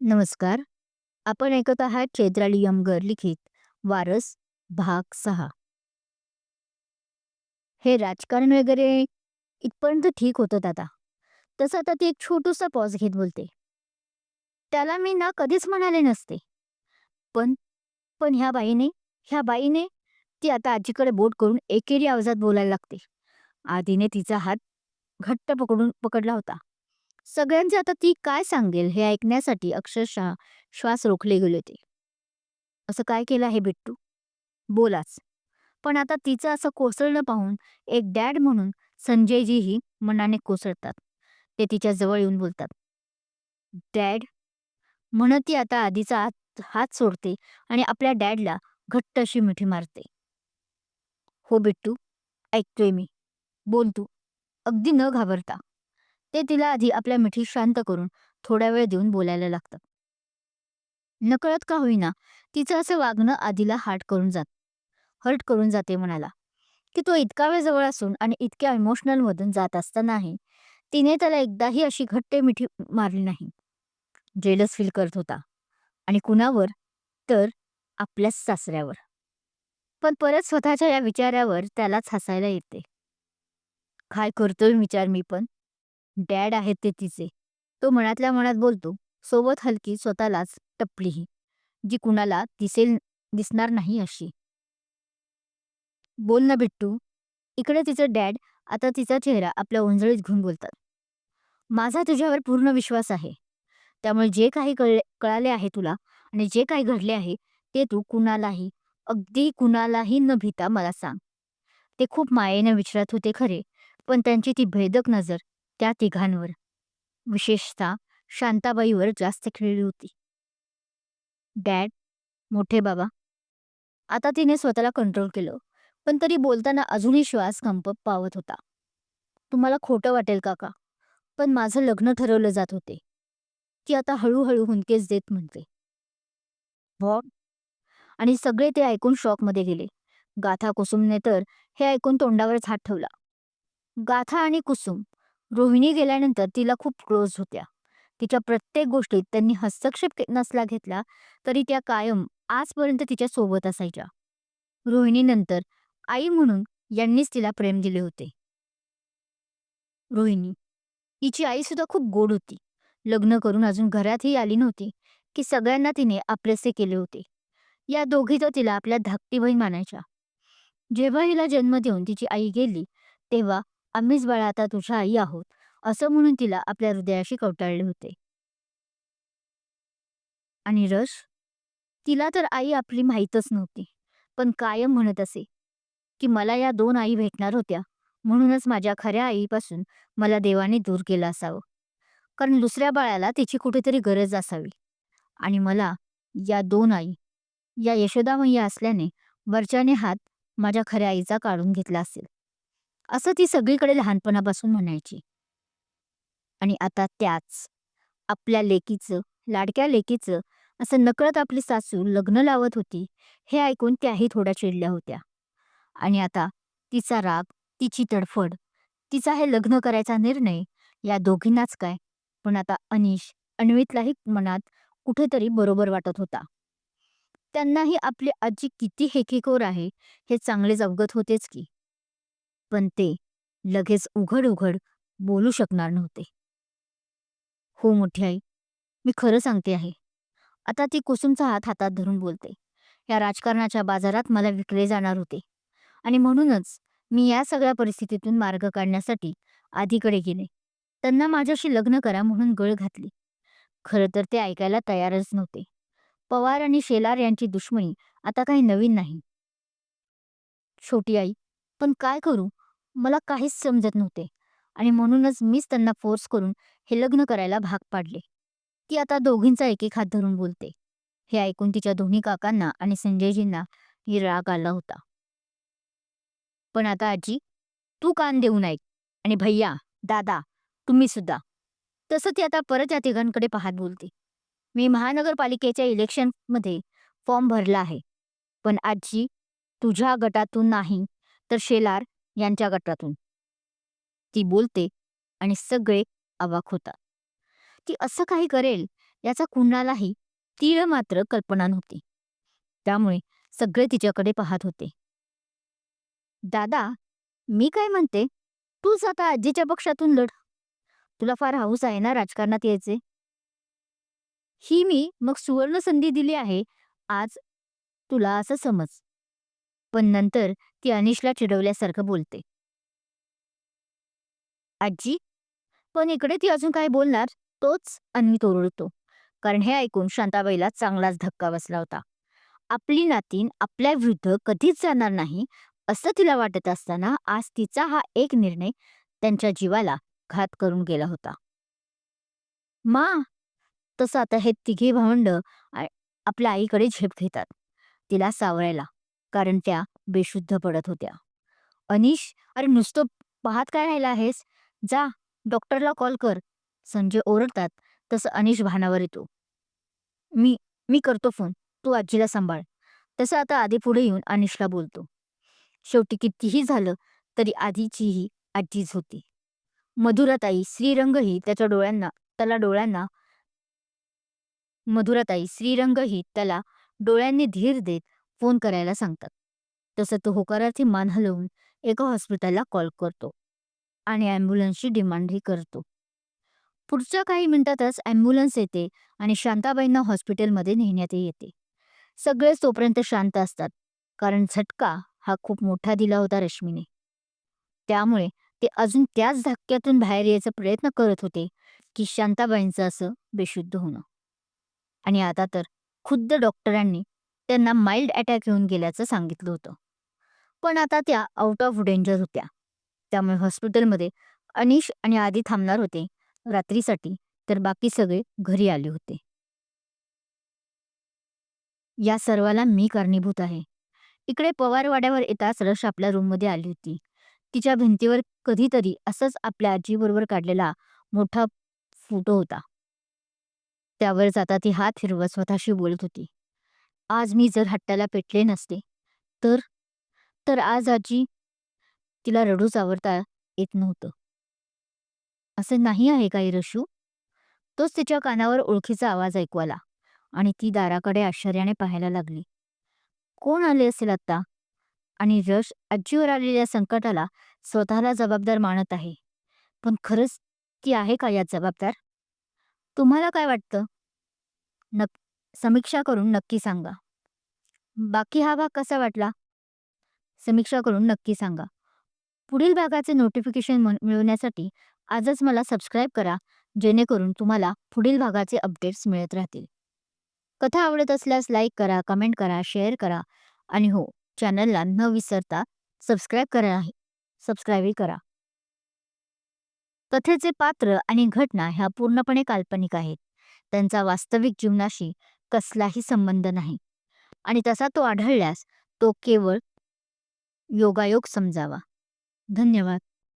नमस्कार. आपण ऐकत आहात चैत्राली यमगर लिखित वारस भाग सहा. हे राजकारण वगैरे इथपर्यंत ठीक होतं आता. तसं आता ती एक छोटूसा पॉज घेत बोलते. त्याला मी ना कधीच म्हणाले नसते. पण पण ह्या बाईने ह्या बाईने ती आता आजीकडे बोट करून एकेरी आवाजात बोलायला लागते. आधीने तिचा हात घट्ट पकडून पकडला होता. सगळ्यांचे आता ती काय सांगेल हे ऐकण्यासाठी अक्षरशः श्वास रोखले गेले होते. असं काय केलं आहे बिट्टू? बोलाच. पण आता तिचं असं कोसळणं पाहून एक डॅड म्हणून संजयजीही मनाने कोसळतात. ते तिच्या जवळ येऊन बोलतात. डॅड म्हणत ती आता आधीचा हात हात सोडते आणि आपल्या डॅडला घट्ट अशी मिठी मारते. हो बिट्टू, ऐकतोय मी. बोल तू. अगदी न घाबरता. ते तिला आधी आपल्या मिठी शांत करून थोडा वेळ देऊन बोलायला लागतं नकळत का होईना तिचं असं वागणं आधीला हार्ट करून जात हर्ट करून जाते म्हणाला की तो इतका वेळ जवळ असून आणि इतक्या इमोशनल मधून जात असतानाही तिने त्याला एकदाही अशी घट्टे मिठी मारली नाही. जेलस फील करत होता. आणि कुणावर तर आपल्याच सासऱ्यावर. पण परत स्वतःच्या या विचारावर त्यालाच हसायला येते. काय करतोय विचार मी पण. डॅड आहेत ते तिचे. तो मनातल्या मनात बोलतो, सोबत हलकी स्वतःलाच टपलीही, जी कुणाला दिसेल दिसणार नाही अशी. बोल ना बिट्टू. इकडे तिचं डॅड आता तिचा चेहरा आपल्या ओंजळीत घेऊन बोलतात. माझा तुझ्यावर पूर्ण विश्वास आहे. त्यामुळे जे काही कळले कळाले आहे तुला आणि जे काही घडले आहे ते तू कुणालाही, अगदी कुणालाही न भिता मला सांग. ते खूप मायेने विचारत होते खरे, पण त्यांची ती भेदक नजर त्या तिघांवर, विशेषतः शांताबाईवर जास्त खेळली होती. डॅड, मोठे बाबा. आता तिने स्वतःला कंट्रोल केलं, पण तरी बोलताना अजूनही श्वास कंप पावत होता. तुम्हाला खोटं वाटेल काका, पण माझं लग्न ठरवलं जात होते. ती आता हळूहळू हुंदकेच देत म्हणते. व्हॉट? आणि सगळे ते ऐकून शॉकमध्ये गेले. गाथा कुसुमने तर हे ऐकून तोंडावरच हात ठेवला. गाथा आणि कुसुम रोहिणी गेल्यानंतर तिला खूप क्लोज होत्या. तिच्या प्रत्येक गोष्टीत त्यांनी हस्तक्षेप नसला घेतला तरी त्या कायम आजपर्यंत तिच्या सोबत असायच्या. रोहिणीनंतर आई म्हणून यांनीच तिला प्रेम दिले होते. रोहिणी हिची आई सुद्धा खूप गोड होती. लग्न करून अजून घरातही आली नव्हती की सगळ्यांना तिने आपलेसे केले होते. या दोघी तर तिला आपल्या धाकटी बहीण मानायच्या. जेव्हा हिला जन्म देऊन तिची आई गेली तेव्हा आम्हीच बाळा आता तुझ्या आई आहोत असं म्हणून तिला आपल्या हृदयाशी कवटाळले होते. आणि रश तिला तर आई आपली माहीतच नव्हती, पण कायम म्हणत असे की मला या दोन आई भेटणार होत्या म्हणूनच माझ्या खऱ्या आईपासून मला देवाने दूर केलं असावं. कारण दुसऱ्या बाळाला तिची कुठेतरी गरज असावी. आणि मला या दोन आई, या यशोदामय्या असल्याने वरच्याने हात माझ्या खऱ्या आईचा काढून घेतला असेल. असं ती सगळीकडे लहानपणापासून म्हणायची. आणि आता त्याच आपल्या लेकीचं, लाडक्या लेकीचं असं नकळत आपली सासू लग्न लावत होती हे ऐकून त्याही थोड्या चिडल्या होत्या. आणि आता तिचा राग, तिची तडफड, तिचा हे लग्न करायचा निर्णय या दोघींनाच काय, पण आता अनिश, अन्वितलाही मनात कुठेतरी बरोबर वाटत होता. त्यांनाही आपली आजी किती हेकेखोर आहे हे चांगलेच अवगत होतेच की. पण ते लगेच उघड उघड बोलू शकणार नव्हते. हो मोठी आई, मी खरं सांगते आहे. आता ती कुसुमचा हात हातात धरून बोलते. या राजकारणाच्या बाजारात मला विकले जाणार होते. आणि म्हणूनच मी या सगळ्या परिस्थितीतून मार्ग काढण्यासाठी आधीकडे गेले. त्यांना माझ्याशी लग्न करा म्हणून गळ घातली. खरं तर ते ऐकायला तयारच नव्हते. पवार आणि शेलार यांची दुश्मनी आता काही नवीन नाही. छोटी आई, पण काय करू? मला काहीच समजत नव्हते आणि म्हणूनच मीच त्यांना फोर्स करून हे लग्न करायला भाग पाडले. ती आता दोघींचा एक एक हात धरून बोलते. हे ऐकून तिच्या दोन्ही काकांना आणि संजयजींना ही राग आला होता. पण आता आजी, तू कान देऊन ऐक आणि भैया, दादा, तुम्ही सुद्धा. तसं ती आता परत या तिघांकडे पाहत बोलते. मी महानगरपालिकेच्या इलेक्शनमध्ये फॉर्म भरला आहे. पण आजी, तुझ्या गटातून नाही तर शेलार यांच्या गटातून. ती बोलते आणि सगळे अवाक होतात. ती असं काही करेल याचा कुणालाही तीळ मात्र कल्पना नव्हती. त्यामुळे सगळे तिच्याकडे पाहत होते. दादा मी काय म्हणते? तूच आता आजीच्या पक्षातून लढ. तुला फार हाऊस आहे ना राजकारणात यायचे? ही मी मग सुवर्ण संधी दिली आहे. आज तुला असं समज. पण नंतर ती अनिशला चिडवल्यासारखं बोलते. आजी पण इकडे ती अजून काय बोलणार? तोच अन्वी तोरडतो. कारण हे ऐकून शांताबाईला चांगलाच धक्का बसला होता. आपली नातीन आपल्या विरुद्ध कधीच जाणार नाही असं तिला वाटत असताना आज तिचा हा एक निर्णय त्यांच्या जीवाला घात करून गेला होता. मा तसं आता हे तिघे भावंड आपल्या आईकडे झेप घेतात. तिला सावरायला. कारण त्या बेशुद्ध पडत होत्या. अनिश अरे नुसतं पाहत काय राहिला आहेस? जा डॉक्टरला कॉल कर. संजय ओरडतात तसं अनिश भानावर येतो. मी मी करतो फोन. तू आजीला सांभाळ. तसं आता आधी पुढे येऊन अनिशला बोलतो. शेवटी कितीही झालं तरी आधीचीही आजीच होती. मधुराताई श्रीरंगही त्याच्या डोळ्यांना त्याला डोळ्यांना मधुराताई श्रीरंगही त्याला डोळ्यांनी धीर देत फोन करायला सांगतात. तसं तो होकारार्थी मान हलवून एका हॉस्पिटलला कॉल करतो आणि ॲम्ब्युलन्सची डिमांडही करतो. पुढच्या काही मिनिटातच ॲम्ब्युलन्स येते आणि शांताबाईंना हॉस्पिटलमध्ये नेण्यात येते. सगळेच तोपर्यंत शांत असतात कारण झटका हा खूप मोठा दिला होता रश्मीने. त्यामुळे ते अजून त्याच धक्क्यातून बाहेर यायचा प्रयत्न करत होते की शांताबाईंचं असं बेशुद्ध होणं. आणि आता तर खुद्द डॉक्टरांनी त्यांना माइल्ड अटॅक येऊन गेल्याचं सांगितलं होतं. पण आता त्या आउट ऑफ डेंजर होत्या. त्यामुळे हॉस्पिटलमध्ये अनिश आणि आधी थांबणार होते. रात्रीसाठी तर बाकी सगळे घरी आले होते. या सर्वाला मी कारणीभूत आहे. इकडे पवारवाड्यावर येताच रश आपल्या रूममध्ये आली होती. तिच्या भिंतीवर कधीतरी असंच आपल्या आजीबरोबर काढलेला मोठा फोटो होता. त्यावर जाता ती हात हिरवत स्वतःशी बोलत होती. आज मी जर हट्टाला पेटले नसते तर? तर आज आजी तिला रडूच आवडता येत नव्हतं. असं नाही आहे काही रशू? तोच तिच्या कानावर ओळखीचा आवाज ऐकू आला आणि ती दाराकडे आश्चर्याने पाहायला लागली. कोण आले असेल आता आणि रश आजीवर आलेल्या संकटाला स्वतःला जबाबदार मानत आहे. पण खरंच ती आहे का यात जबाबदार? तुम्हाला काय वाटतं? नक समीक्षा करून नक्की सांगा. बाकी हा भाग कसा वाटला? समीक्षा करून नक्की सांगा. पुढील भागाचे नोटिफिकेशन मिळवण्यासाठी आजच मला सबस्क्राईब करा जेणेकरून तुम्हाला पुढील भागाचे अपडेट्स मिळत राहतील. कथा आवडत असल्यास लाईक करा कमेंट करा शेअर करा आणि हो चॅनलला न विसरता सबस्क्राईब करा सबस्क्राईबही करा. कथेचे पात्र आणि घटना ह्या पूर्णपणे काल्पनिक आहेत. त्यांचा वास्तविक जीवनाशी कसलाही संबंध नाही. आणि तसा तो आढळल्यास तो केवळ योगायोग समजावा. धन्यवाद.